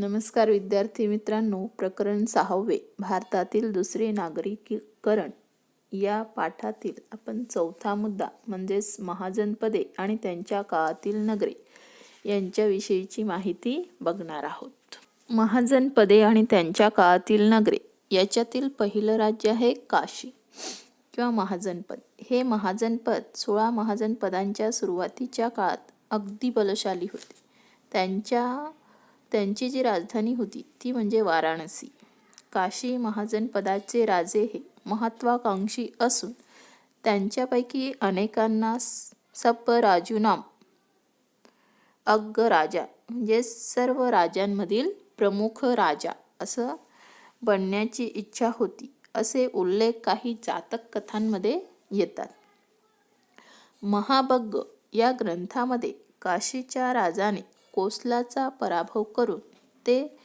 नमस्कार विद्यार्थी मित्रांनो प्रकरण सहावे भारतातील दुसरे नागरिकीकरण. या पाठातील आपण चौथा मुद्दा म्हणजेच महाजनपदे आणि त्यांच्या काळातील नगरे यांच्याविषयीची माहिती बघणार आहोत. महाजनपदे आणि त्यांच्या काळातील नगरे याच्यातील पहिलं राज्य आहे काशी किंवा महाजनपद. हे महाजनपद सोळा महाजनपदांच्या सुरुवातीच्या काळात अगदी बलशाली होते. त्यांच्या त्यांची जी राजधानी होती ती म्हणजे वाराणसी. काशी महाजनपदाचे राजे हे महत्वाकांक्षी असून त्यांच्यापैकी अनेकांना स- सप राजूनाम अग्ग राजा म्हणजे सर्व राजांमधील प्रमुख राजा असं बनण्याची इच्छा होती असे उल्लेख काही जातक कथांमध्ये येतात. महाबग्ग या ग्रंथामध्ये काशीच्या राजाने कोसलाचा पराभव करून ते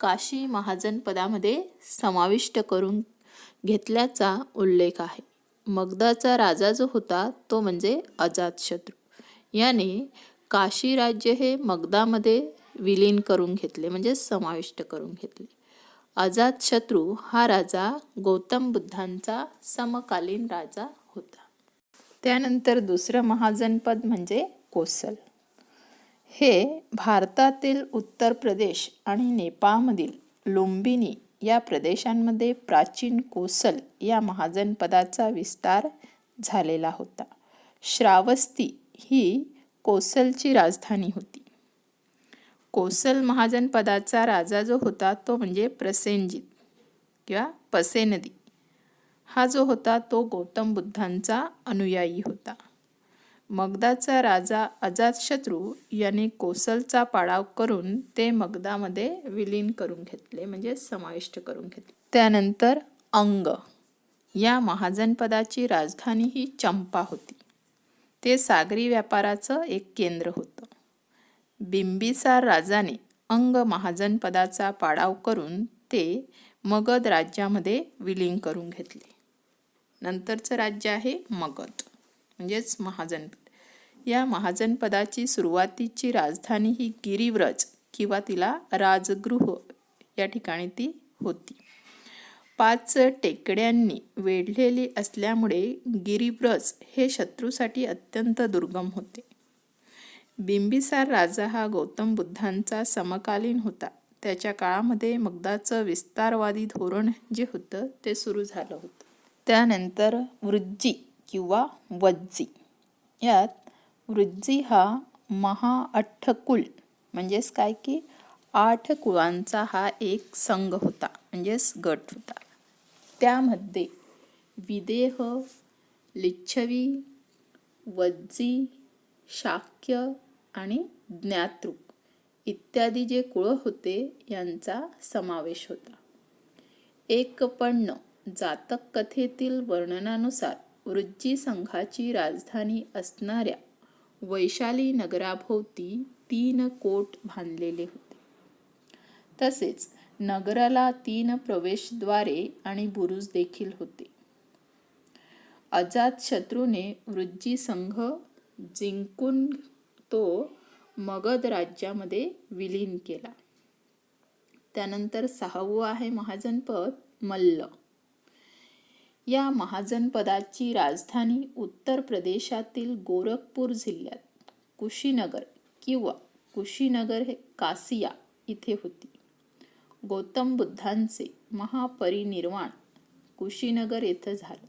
काशी महाजनपदामध्ये समाविष्ट करून घेतल्याचा उल्लेख आहे. मगधाचा राजा जो होता तो म्हणजे अजातशत्रू. याने काशी राज्य हे मगदामध्ये विलीन करून घेतले म्हणजे समाविष्ट करून घेतले. अजातशत्रू हा राजा गौतम बुद्धांचा समकालीन राजा होता. त्यानंतर दुसरं महाजनपद म्हणजे कोसल. हे भारतातील उत्तर प्रदेश आणि नेपाळमधील लुंबिनी या प्रदेशांमध्ये प्राचीन कोसल या महाजनपदाचा विस्तार झालेला होता. श्रावस्ती ही कोसलची राजधानी होती. कोसल महाजनपदाचा राजा जो होता तो म्हणजे प्रसेनजित किंवा पसेनदी. हा जो होता तो गौतम बुद्धांचा अनुयायी होता. मगधाचा राजा अजातशत्रू याने कोसलचा पाडाव करून ते मगधामध्ये विलीन करून घेतले म्हणजे समाविष्ट करून घेतले. त्यानंतर अंग. या महाजनपदाची राजधानी ही चंपा होती. ते सागरी व्यापाराचं एक केंद्र होतं. बिंबिसार राजाने अंग महाजनपदाचा पाडाव करून ते मगध राज्यामध्ये विलीन करून घेतले. नंतरचं राज्य आहे मगध म्हणजेच महाजनपद. या महाजनपदाची सुरुवातीची राजधानी ही गिरिव्रज किंवा तिला राजगृह या ठिकाणी ती होती. पाच टेकड्यांनी वेढलेली असल्यामुळे गिरिव्रज हे शत्रूसाठी अत्यंत दुर्गम होते. बिंबिसार राजा हा गौतम बुद्धांचा समकालीन होता. त्याच्या काळामध्ये मगधाचं विस्तारवादी धोरण जे होतं ते सुरू झालं होतं. त्यानंतर वृज्जी किंवा वज्जी यात वृज्जी हा महाअठ्ठकुल म्हणजेच काय की आठ कुळांचा हा एक संघ होता म्हणजेच गट होता. त्यामध्ये विदेह लिच्छवी वज्जी शाक्य आणि ज्ञातृक इत्यादी जे कुळ होते यांचा समावेश होता. एकपन्न जातक कथेतील वर्णनानुसार वृज्जी संघाची राजधानी असणाऱ्या वैशाली नगराभोवती तीन कोट बांधलेले होते. तसेच नगराला तीन प्रवेशद्वारे आणि बुरुज देखील होते. अजात शत्रूने वृज्जी संघ जिंकून तो मगध राज्यामध्ये विलीन केला. त्यानंतर सहावं आहे महाजनपद मल्ल. या महाजनपदाची राजधानी उत्तर प्रदेशातील गोरखपूर जिल्ह्यात. कुशीनगर किंवा कुशीनगर हे कासिया इथे होती. गौतम बुद्धांचे महापरिनिर्वाण कुशीनगर येथे झालं.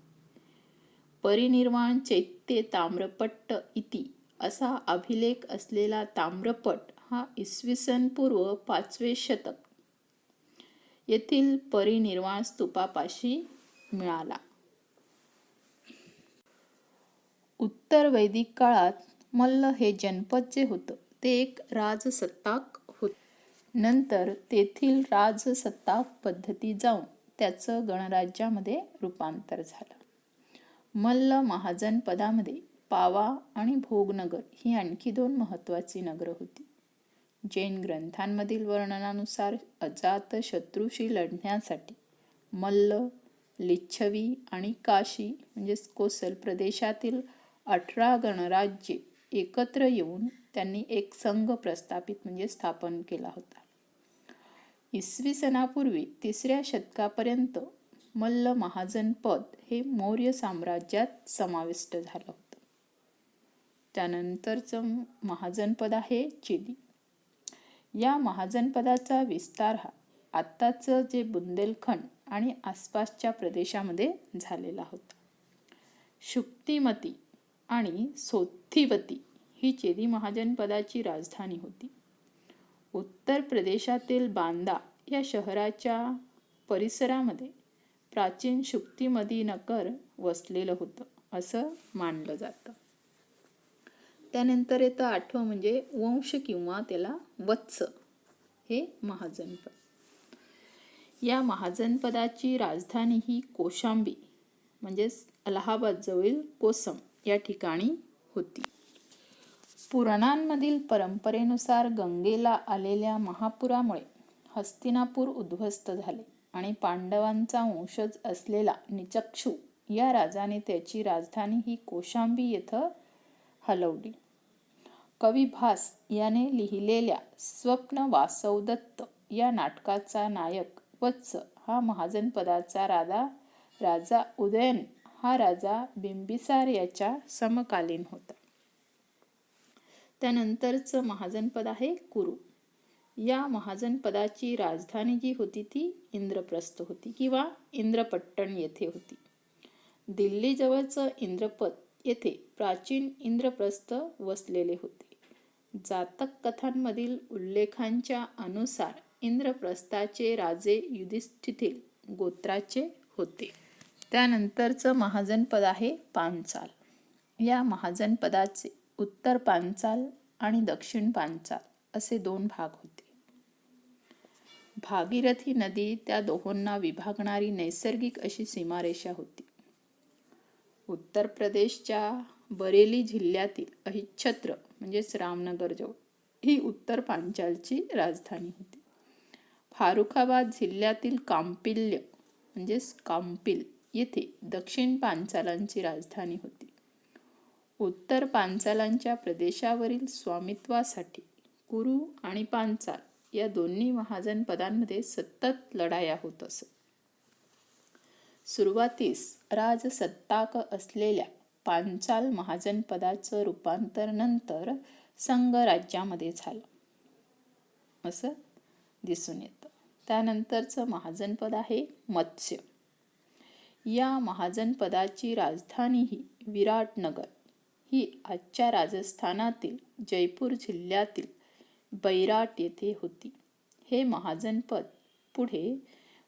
परिनिर्वाण चैत्य ताम्रपट्ट इति असा अभिलेख असलेला ताम्रपट हा इसवी सन पूर्व पाचवे शतक येथील परिनिर्वाण स्तूपापाशी मिळाला. उत्तर वैदिक काळात मल्ल हे जनपद जे होतं. ते एक राजसत्ताक होत. नंतर तेथील राजसत्ताक पद्धती जाऊन त्याचं गणराज्यामध्ये रूपांतर झालं. मल्ल महाजनपदामध्ये पावा आणि भोगनगर ही आणखी दोन महत्त्वाची नगरं होती. जैन ग्रंथांमधील वर्णनानुसार अजात शत्रूशी लढण्यासाठी मल्ल लिच्छवी आणि काशी म्हणजेच कोसल प्रदेशातील अठरा गणराज्ये एकत्र येऊन त्यांनी एक संघ प्रस्थापित म्हणजे स्थापन केला होता. इसवी सनापूर्वी तिसऱ्या शतकापर्यंत मल्ल महाजनपद हे मौर्य साम्राज्यात समाविष्ट झालं होतं. त्यानंतरचं महाजनपद आहे चिली. या महाजनपदाचा विस्तार हा आत्ताचं जे बुंदेलखंड आणि आसपासच्या प्रदेशामध्ये झालेला होता. शुक्तिमती आणि सोथिवती ही चेदी महाजनपदाची राजधानी होती. उत्तर प्रदेशातील बांदा या शहराच्या परिसरामध्ये प्राचीन शुक्तिमती नगर वसलेलं होतं असं मानलं जातं. त्यानंतर येतं आठवं म्हणजे वंश किंवा त्याला वत्स हे महाजनपद. या महाजनपदाची राजधानी ही कोशांबी म्हणजेच अलाहाबादजवळील कोसम या ठिकाणी होती. पुराणांमधील परंपरेनुसार गंगेला आलेल्या महापुरामुळे हस्तिनापूर उद्ध्वस्त झाले आणि पांडवांचा वंशज असलेला निचक्षू या राजाने त्याची राजधानी ही कोशांबी येथं हलवली. कवी भास याने लिहिलेल्या स्वप्न वासवदत्त या नाटकाचा नायक वत्स हा महाजनपदाचा राजा राजा उदयन हा राजा बिंबिसार याच्या समकालीन होता. त्यानंतरचं महाजनपद आहे कुरु. या महाजनपदाची राजधानी जी होती ती इंद्रप्रस्थ होती किंवा इंद्रपट्टण येथे होती. दिल्लीजवळचं इंद्रपद येथे प्राचीन इंद्रप्रस्थ वसलेले होते. जातक कथांमधील उल्लेखांच्या अनुसार इंद्रप्रस्थाचे राजे युधिष्ठितील गोत्राचे होते. त्यानंतरचं महाजनपद आहे पांचाल या महाजनपदाचे उत्तर पांचाल आणि दक्षिण पांचाल असे दोन भाग होते. भागीरथी नदी त्या दोहोंना विभागणारी नैसर्गिक अशी सीमारेषा होती. उत्तर प्रदेशच्या बरेली जिल्ह्यातील अहिच्छत्र म्हणजेच रामनगरजवळ ही उत्तर पांचालची राजधानी होती. फारुखाबाद जिल्ह्यातील कांपिल्य म्हणजेच कांपिल येथे दक्षिण पांचालांची राजधानी होती. उत्तर पांचालांच्या प्रदेशावरील स्वामित्वासाठी कुरु आणि पांचाल या दोन्ही महाजन पदांमध्ये सतत लढाया होत असत. सुरुवातीस राजसत्ताक असलेल्या पांचाल महाजनपदाचं रूपांतर नंतर संघ राज्यामध्ये झालं. असं दिसून येतं. त्यानंतरचं महाजनपद आहे मत्स्य. या महाजनपदाची राजधानी ही विराटनगर. ही आजच्या राजस्थानातील जयपूर जिल्ह्यातील बैराट येथे होती. हे महाजनपद पुढे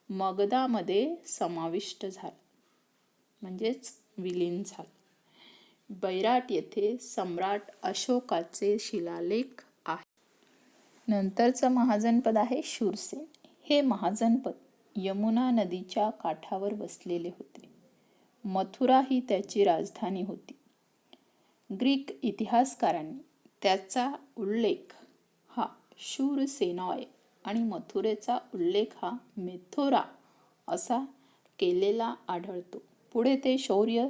मगदामध्ये समाविष्ट झालं. म्हणजेच विलीन झालं. बैराट येथे सम्राट अशोकाचे शिलालेख आहे. नंतरचं महाजनपद आहे शूरसेन. हे महाजनपद यमुना नदीच्या काठावर वसलेले होते. मथुरा ही त्याची राजधानी होती. ग्रीक इतिहासकारांनी त्याचा उल्लेख हा शूरसेनॉय आणि मथुरेचा उल्लेख हा मेथोरा असा केलेला आढळतो. पुढे ते शौर्य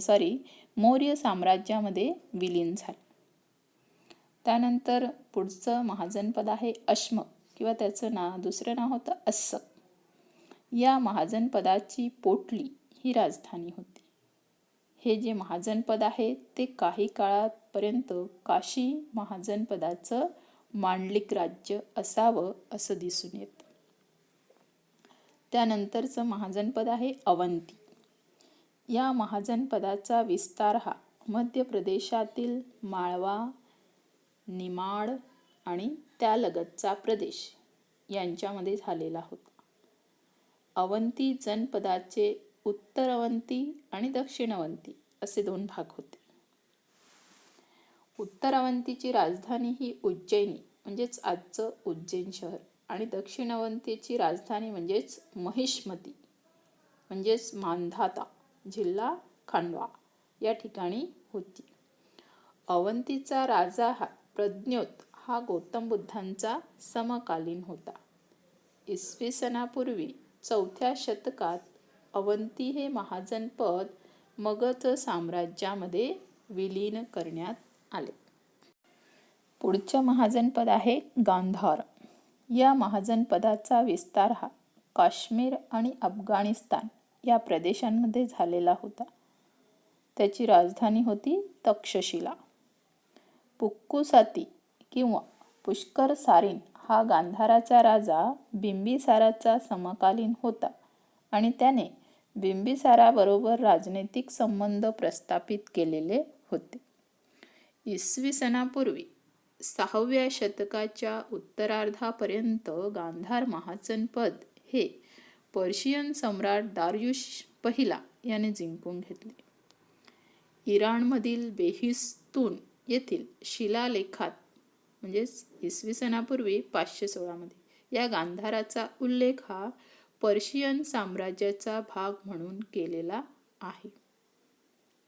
सॉरी मौर्य साम्राज्यामध्ये विलीन झाले. त्यानंतर पुढचं महाजनपद आहे अश्म किंवा त्याचं नाव दुसरं नाव होतं अस्सक या महाजनपदाची पोटली ही राजधानी होती. हे जे महाजनपद आहे ते काही काळापर्यंत काशी महाजनपदाचं मांडलिक राज्य असावं असं दिसून येतं. त्यानंतरचं महाजनपद आहे अवंती. या महाजनपदाचा विस्तार हा मध्य प्रदेशातील माळवा निमाड आणि त्यालगतचा प्रदेश यांच्यामध्ये झालेला होता. अवंती जनपदाचे उत्तर अवंती आणि दक्षिण अवंती असे दोन भाग होते. उत्तर अवंतीची राजधानी ही उज्जैनी म्हणजेच आजचं उज्जैन शहर आणि दक्षिण अवंतीची राजधानी म्हणजेच महिष्मती म्हणजेच मांधाता जिल्हा खांडवा या ठिकाणी होती. अवंतीचा राजा हा प्रज्ञोत हा गौतम बुद्धांचा समकालीन होता. इसवी सणापूर्वी चौथ्या शतकात अवंती हे महाजनपद मगध साम्राज्यामध्ये विलीन करण्यात आले. पुढचं महाजनपद आहे गांधार. या महाजनपदाचा विस्तार हा काश्मीर आणि अफगाणिस्तान या प्रदेशांमध्ये झालेला होता. त्याची राजधानी होती तक्षशिला. पुक्कुसाती किंवा पुष्कर सारीन हा गांधाराचा राजा बिंबिसाराचा समकालीन होता आणि त्याने बिंबिसाराबरोबर राजनैतिक संबंध प्रस्थापित केलेले होते. इसवी सणापूर्वी सहाव्या शतकाच्या उत्तरार्धापर्यंत गांधार महाजनपद हे पर्शियन सम्राट दार्युश पहिला याने जिंकून घेतले. इराणमधील बेहिस्तून येथील शिलालेखात म्हणजेच इसवी सणापूर्वी पाचशे सोळामध्ये. या गांधाराचा उल्लेख हा पर्शियन साम्राज्याचा भाग म्हणून केलेला आहे.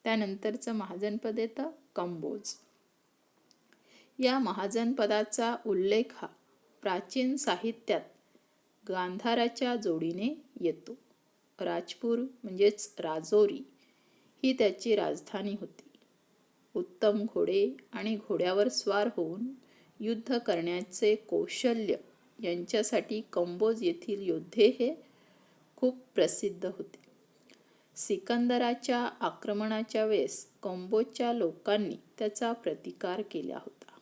त्यानंतरचं महाजनपद येतं कंबोज. या महाजनपदाचा उल्लेख हा प्राचीन साहित्यात गांधाराच्या जोडीने येतो. राजपूर म्हणजेच राजोरी ही त्याची राजधानी होती. उत्तम घोडे आणि घोड्यावर स्वार होऊन युद्ध करण्याचे कौशल्य यांच्यासाठी कंबोज येथील योद्धे हे खूप प्रसिद्ध होते. सिकंदराच्या आक्रमणाच्या वेळेस कंबोजच्या लोकांनी त्याचा प्रतिकार केला होता.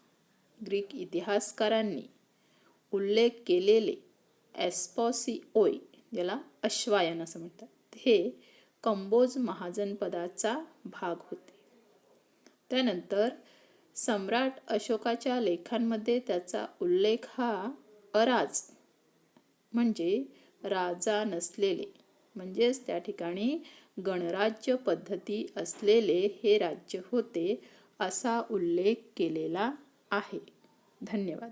ग्रीक इतिहासकारांनी उल्लेख केलेले एस्पॉसिओय ज्याला अश्वायन असं म्हणतात हे कंबोज महाजनपदाचा भाग होते. त्यानंतर सम्राट अशोकाच्या लेखांमध्ये त्याचा उल्लेख हा अराज म्हणजे राजा नसलेले म्हणजेच त्या ठिकाणी गणराज्य पद्धती असलेले हे राज्य होते असा उल्लेख केलेला आहे. धन्यवाद.